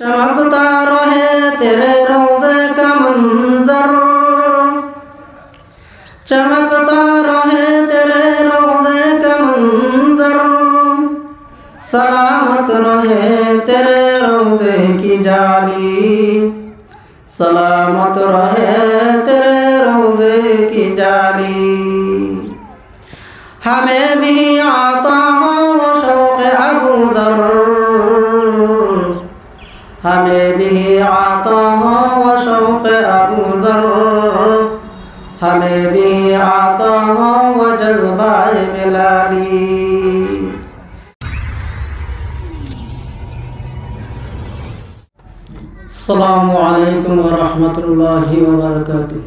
चमकता रहे तेरे रोजे का मंजर चमकता रहे तेरे रोजे का मंजर सलामत रहे तेरे रोजे की जाली सलामत रहे तेरे रोजे की जाली हमें भी आता हो वो शौक अबू दर حبيبه عطاها وشوق أبو ذر. حبيبه عطاها وجذب بلالي السلام عليكم ورحمة الله وبركاته.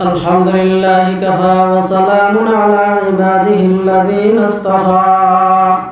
الحمد لله كفى وسلام على عباده الذين اصطفى.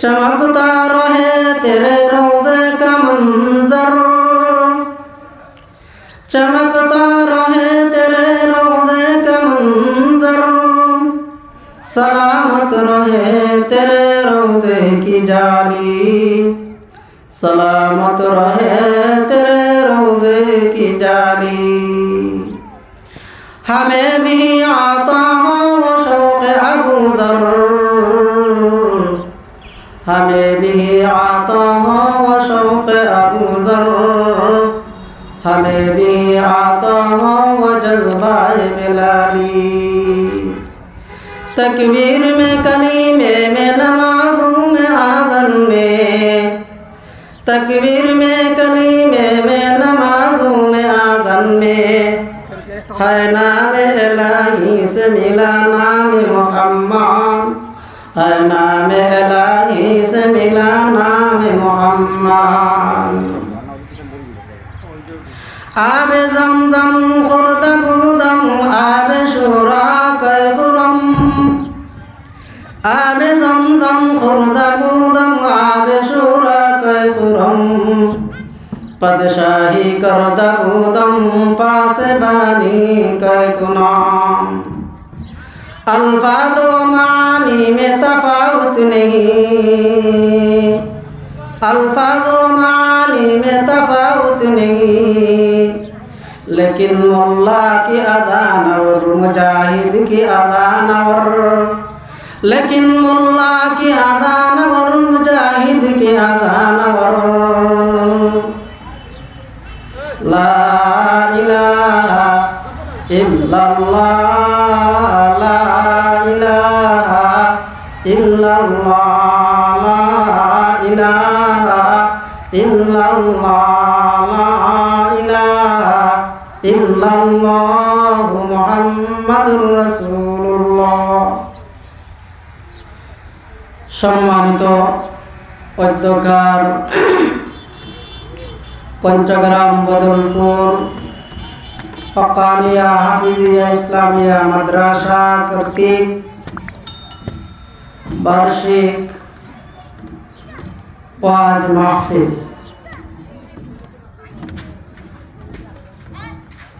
चमकता रहे तेरे रोजे का मंजर चमकता रहे तेरे रोजे का मंजर सलामत रहे तेरे रोजे की जाली सलामत रहे तेरे रोजे की जाली हमें हमें भी आता हो वो शौक अबू दर। हमें भी आता हो वो जज्बा बिलाली। तकबीर में कलीमे में नमाजों में आदन में। तकबीर में कलीमे में नमाजों में आदन में। है नाम इलाही से मिला नाम मोहम्मद। है नाम इलाही আবে জমজম খুরদম উদম আবে সুরা কৈরম আবে জমজম খুরদম উদম আবে সুরা কৈরম পদশাহী করদম উদম পাশে বানি কৈকুনম الفاظ و معانی میں تفاوت نہیں الفاظ و معانی میں लेकिन मुल्ला की अदान और मुजाहिद की अदान और लेकिन मुल्ला की अदान और मुजाहिद की अदान और ला इलाहा इल्लल्लाह ला इलाहा इल्लल्लाह ला इलाहा इल्लल्लाह ইল্লাল্লাহ মুহাম্মাদুর রাসূলুল্লাহ। সম্মানিত অধ্যকার পঞ্চগ্রাম বদলপুর হকানিয়া হাফিজিয়া ইসলামিয়া মাদ্রাসা কর্তৃক বার্ষিক ওয়াজ মাহফিল।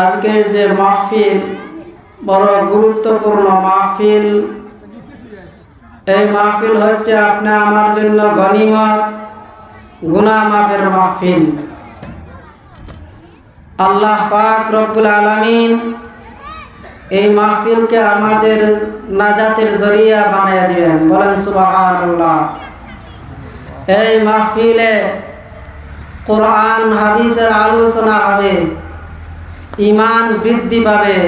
আজকের যে মাহফিল, বড় গুরুত্বপূর্ণ মাহফিল। এই মাহফিল হচ্ছে আপনি আমার জন্য গনিমত গুনা মাফের মাহফিল। আল্লাহ পাক রব্বুল আলামিন এই মাহফিলকে আমাদের নাজাতের জরিয়া বানিয়ে দিবেন। বলেন, সুবহানাল্লাহ। এই মাহফিলে কোরআন, হাদিসের আলোচনা হবে। ইমান বৃদ্ধি পাবে।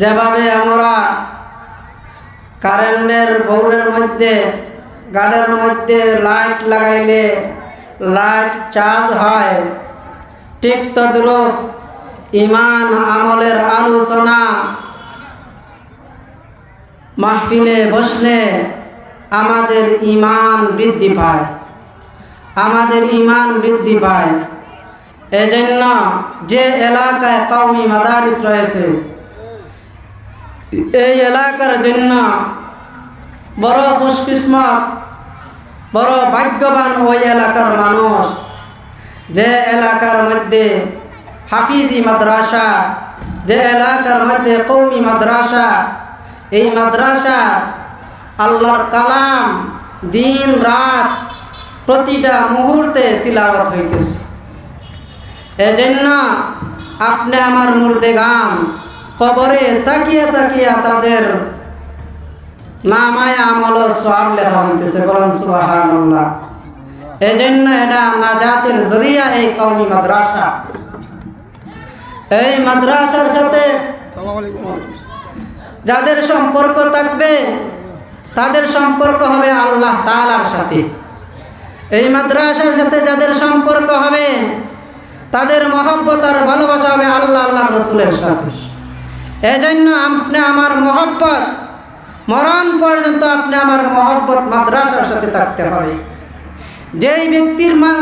যেভাবে আমরা কারেন্টের বোর্ডের মধ্যে গার্ডের মধ্যে লাইট লাগাইলে লাইট চার্জ হয়, ঠিক তদ্রূপ ইমান আমলের আলোচনা মাহফিলে বসলে আমাদের ইমান বৃদ্ধি পায়। আমাদের ইমান বৃদ্ধি পায়। এজন্য যে এলাকায় কওমি মাদারিস রয়েছে, এই এলাকার জন্য বড় খুশকিসমত, বড় ভাগ্যবান ওই এলাকার মানুষ, যে এলাকার মধ্যে হাফিজি মাদ্রাসা, যে এলাকার মধ্যে কৌমি মাদ্রাসা, এই মাদ্রাসা আল্লাহর কালাম দিন রাত প্রতিটা মুহূর্তে তিলাওয়াত হইতেছে। এজন্য আপনি আমার মুর্দে গান কবরে তাকিয়ে তাকিয়ে তাদের নামায় আমল সব লেখা হইতেছে। বলেন সুবহানাল্লাহ। এজন্য এটা নাজাতের জরিয়া এই কওমি মাদ্রাসা। এই মাদ্রাসার সাথে যাদের সম্পর্ক থাকবে, তাদের সম্পর্ক হবে আল্লাহ তালার সাথে। এই মাদ্রাসার সাথে যাদের সম্পর্ক হবে তাদের মহব্বত আর ভালোবাসা হবে আল্লাহ আল্লাহ রসুলের সাথে। এজন্য আপনি আমার মহব্বত, মরণ পর্যন্ত আপনি আমার মহব্বত মাদ্রাসার সাথে থাকতে হবে। যেই ব্যক্তির মা,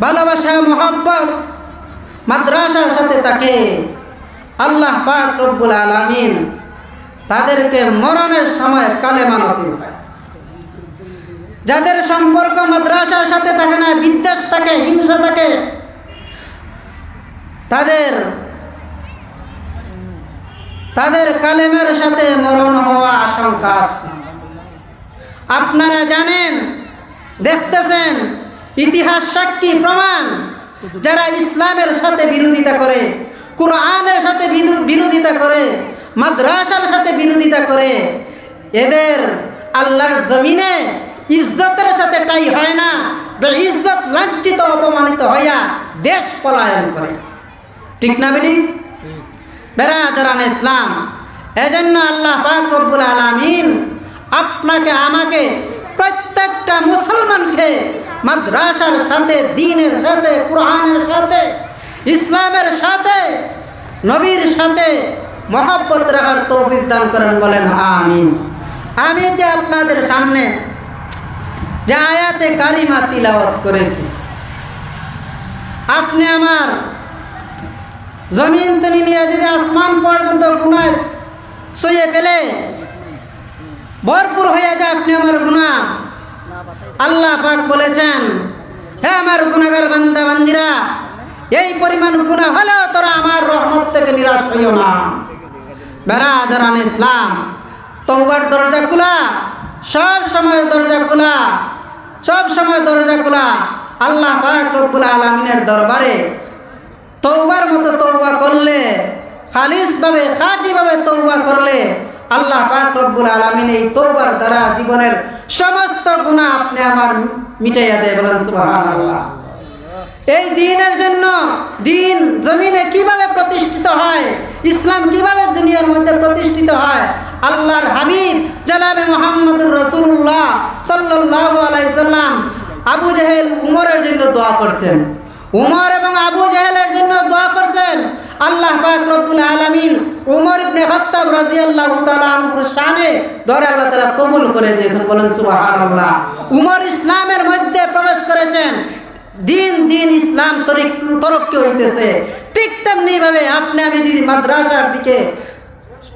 ভালোবাসা, মহব্বত মাদ্রাসার সাথে থাকে, আল্লাহ পাক রব্বুল আলামিন তাদেরকে মরণের সময় কালেমা নসিব হয় যাদের সম্পর্ক মাদ্রাসার সাথে থাকে না, বিদ্বেষ থাকে, হিংসা থাকে তাদের তাদের কালেমের সাথে মরণ হওয়া আশঙ্কা আছে। আপনারা জানেন, দেখতেছেন, ইতিহাস সাক্ষী প্রমাণ, যারা ইসলামের সাথে বিরোধিতা করে, কোরআনের সাথে বিরো- বিরোধিতা করে, মাদ্রাসার সাথে বিরোধিতা করে, এদের আল্লাহর জমিনে ইজ্জতের সাথে টাই হয় না ইজ্জত লাঞ্ছিত, অপমানিত হইয়া দেশ পলায়ন করে। ঠিক না বেটি? বেড়াদারান ইসলাম, এজন্য আল্লাহ পাক রব্বুল আলামিন আপনাকে, আমাকে প্রত্যেকটা মুসলমানকে মাদ্রাসার সাথে, দিনের সাথে, কোরআনের সাথে, ইসলামের সাথে, নবীর সাথে মহব্বত রাখার তৌফিক দান করেন, বলেন আমিন। আমি যে আপনাদের সামনে যে আয়াতে কারিমা তিলাওয়াত করেছি, আপনি আমার জমিন তনি নিয়ে যদি আসমান পর্যন্ত গুণায় সইয়ে পেলে ভরপুর হয়ে যায়, আপনি আমার গুণা আল্লাহ পাক বলেছেন, হে আমার গুণাগার বান্দা, বান্দিরা, এই পরিমাণ গুণা হলেও তোরা আমার রহমত থেকে নিরাশ হইও না। বেড়াদারান ইসলাম তৌবার দরজা খোলা, সব সময় দরজা খোলা, সব সময় দরজা খোলা। আল্লাহ পাক রব্বুল আলমিনের দরবারে তৌবার মতো তৌবা করলে, খালিসভাবে, খাঁটিভাবে তৌবা করলে আল্লাহ পাক রব্বুল আলমিন এই তৌবার দ্বারা জীবনের সমস্ত গুণা আপনি আমার মিটাইয়া দেয় বলেন এই দিনের জন্য দিন জমিনে কীভাবে প্রতিষ্ঠিত হয়, ইসলাম কীভাবে দুনিয়ার মধ্যে প্রতিষ্ঠিত হয়, আল্লাহর হাবিব জনাবে মোহাম্মদুর রসুল্লাহ সাল্লাহ আলাইসাল্লাম আবু জাহেল উমরের জন্য দোয়া করছেন। উমর এবং আবু জাহেলের জন্য দোয়া করছেন আল্লাহ পাক রব্বুল আলমিন উমর ইবনে খাত্তাব রাদিয়াল্লাহু তাআলা আনহুর শানে ধরে আল্লাহ তাআলা কবুল করে দিয়েছেন। বলেন, সুবহানাল্লাহ। উমর ইসলামের মধ্যে প্রবেশ করেছেন। দিন দিন ইসলাম তরিক- তরক্কি হইতেছে। ঠিক তেমনি ভাবে আপনি আমি যদি মাদ্রাসার দিকে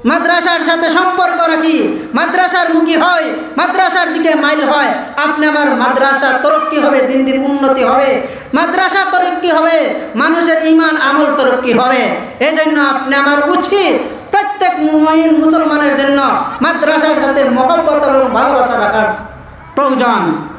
মাদ্রাসার সাথে সম্পর্ক রাখি। মাদ্রাসার মুখী হয়, মাদ্রাসার দিকে মাইল হয়। আপনি আমার মাদ্রাসা তরক্কি হবে, দিন দিন উন্নতি হবে। মাদ্রাসা তরক্কি হবে, মানুষের ইমান আমল তরক্কি হবে। এই জন্য আপনি আমার উচিত প্রত্যেক মুমিন মুসলমানের জন্য মাদ্রাসার সাথে মহব্বত এবং ভালোবাসা রাখার প্রয়োজন।